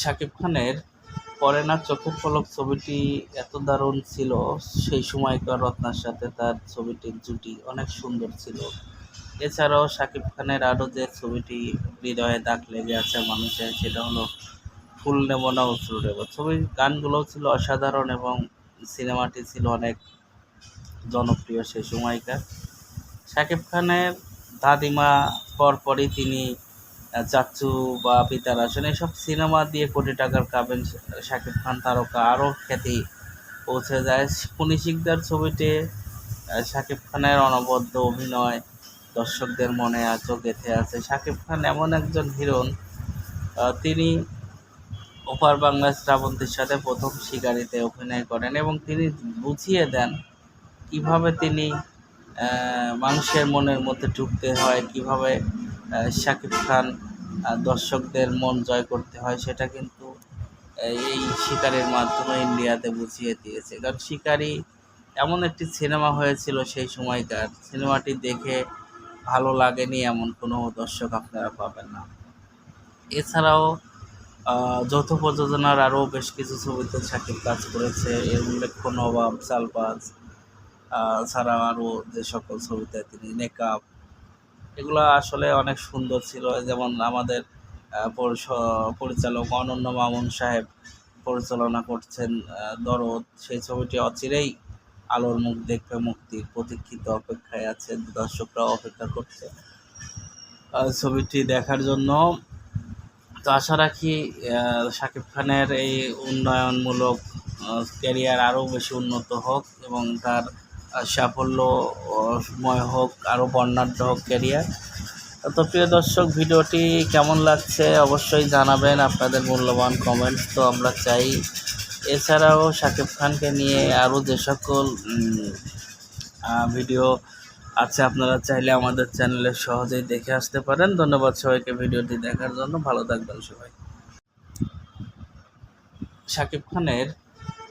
শাকিব খানের পরে না চোখের পলক ছবিটি এত দারুণ ছিল, সেই সময়কার রত্নার সাথে তার ছবিটির জুটি অনেক সুন্দর ছিল। এছাড়াও শাকিব খানের আরও যে ছবিটি হৃদয়ে দাগ লেগে আছে মানুষের, সেটা হলো ফুল নেব না অশ্রু নেব। ছবির গানগুলোও ছিল অসাধারণ এবং সিনেমাটি ছিল অনেক জনপ্রিয় সেই সময়কার। শাকিব খানের দাদিমা পরপরই তিনি চাচ্চু বা পিতার আসেন, এসব সিনেমা দিয়ে কোটি টাকার কাবেন শাকিব খান তারকা। আরও খ্যাতি পৌঁছে যায়। শিকদার ছবিতে শাকিব খানের অনবদ্য অভিনয় দর্শকদের মনে আজও গেঁথে আছে। শাকিব খান এমন একজন হিরোন তিনি ওপার বাংলা শ্রাবন্তীর সাথে প্রথম শিকারিতে অভিনয় করেন এবং তিনি বুঝিয়ে দেন কীভাবে তিনি মানুষের মনের মধ্যে ঢুকতে হয়, কীভাবে শাকিব খান দর্শকদের মন জয় করতে হয় সেটা কিন্তু এই শিকারের মাধ্যমে ইন্ডিয়াতে বুঝিয়ে দিয়েছে। কারণ শিকারি এমন একটি সিনেমা হয়েছিল সেই সময়কার। সিনেমাটি দেখে ভালো লাগেনি এমন কোনো দর্শক আপনারা পাবেন না। এছাড়াও যৌথ প্রযোজনার আরও বেশ কিছু ছবিতে শাকিব কাজ করেছে। এর উল্লেখ্য নবাব সালবাজ আহ, ছাড়া আরও যে সকল ছবিতে তিনি নেকাব এগুলো আসলে অনেক সুন্দর ছিল। যেমন আমাদের পরিচালক অনন্য মামুন সাহেব পরিচালনা করছেন দরদ। সেই ছবিটি অচিরেই আলোর মুখ দেখবে, মুক্তির প্রতীক্ষিত অপেক্ষায় আছে দর্শকরা অপেক্ষা করছে। ছবিটি দেখার জন্য তো আশা রাখি শাকিব খানের এই উন্নয়নমূলক ক্যারিয়ার আরও বেশি উন্নত হোক এবং তার সাফল্যময় হোক আরও বর্ণাঢ্য হোক ক্যারিয়ার তো প্রিয় দর্শক, ভিডিওটি কেমন লাগছে অবশ্যই জানাবেন আপনাদের মূল্যবান কমেন্টস তো আমরা চাই। এছাড়াও শাকিব খানকে নিয়ে আরও যে সকল ভিডিও আছে, আপনারা চাইলে আমাদের চ্যানেলে সহজেই দেখে আসতে পারেন। ধন্যবাদ সবাইকে ভিডিওটি দেখার জন্য। ভালো থাকবেন সবাই। শাকিব খানের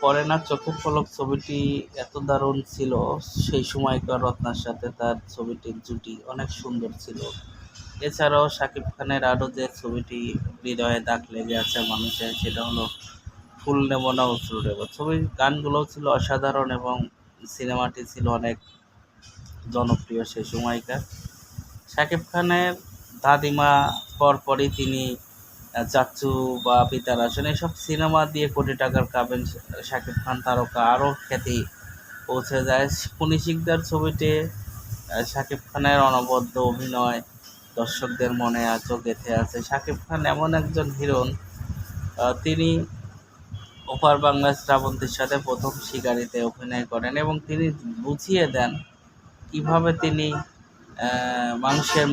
পরে না চোখের পলক ছবিটি এত দারুণ ছিল, সেই সময়কার রত্নার সাথে তার ছবিটির জুটি অনেক সুন্দর ছিল। এছাড়াও শাকিব খানের আরও যে ছবিটি হৃদয়ে দাগ লেগে আছে মানুষের, সেটা হলো ফুল নেব না অশ্রু নেব। ছবির গানগুলোও ছিল অসাধারণ এবং সিনেমাটি ছিল অনেক জনপ্রিয় সেই সময়কার। শাকিব খানের দাদিমা পরপরই তিনি চাচ্চু বা পিতার আসেন, এসব সিনেমা দিয়ে কোটি টাকার কাবেন শাকিব খান তারকা আরও খ্যাতি পৌঁছে যায়। কুনি ছবিতে শাকিব খানের অনবদ্য অভিনয় দর্শকদের মনে আজও গেঁথে আছে। শাকিব খান এমন একজন হিরোন তিনি ওপার বাংলা শ্রাবন্তীর সাথে প্রথম শিকারিতে অভিনয় করেন এবং তিনি বুঝিয়ে দেন কীভাবে তিনি মানুষের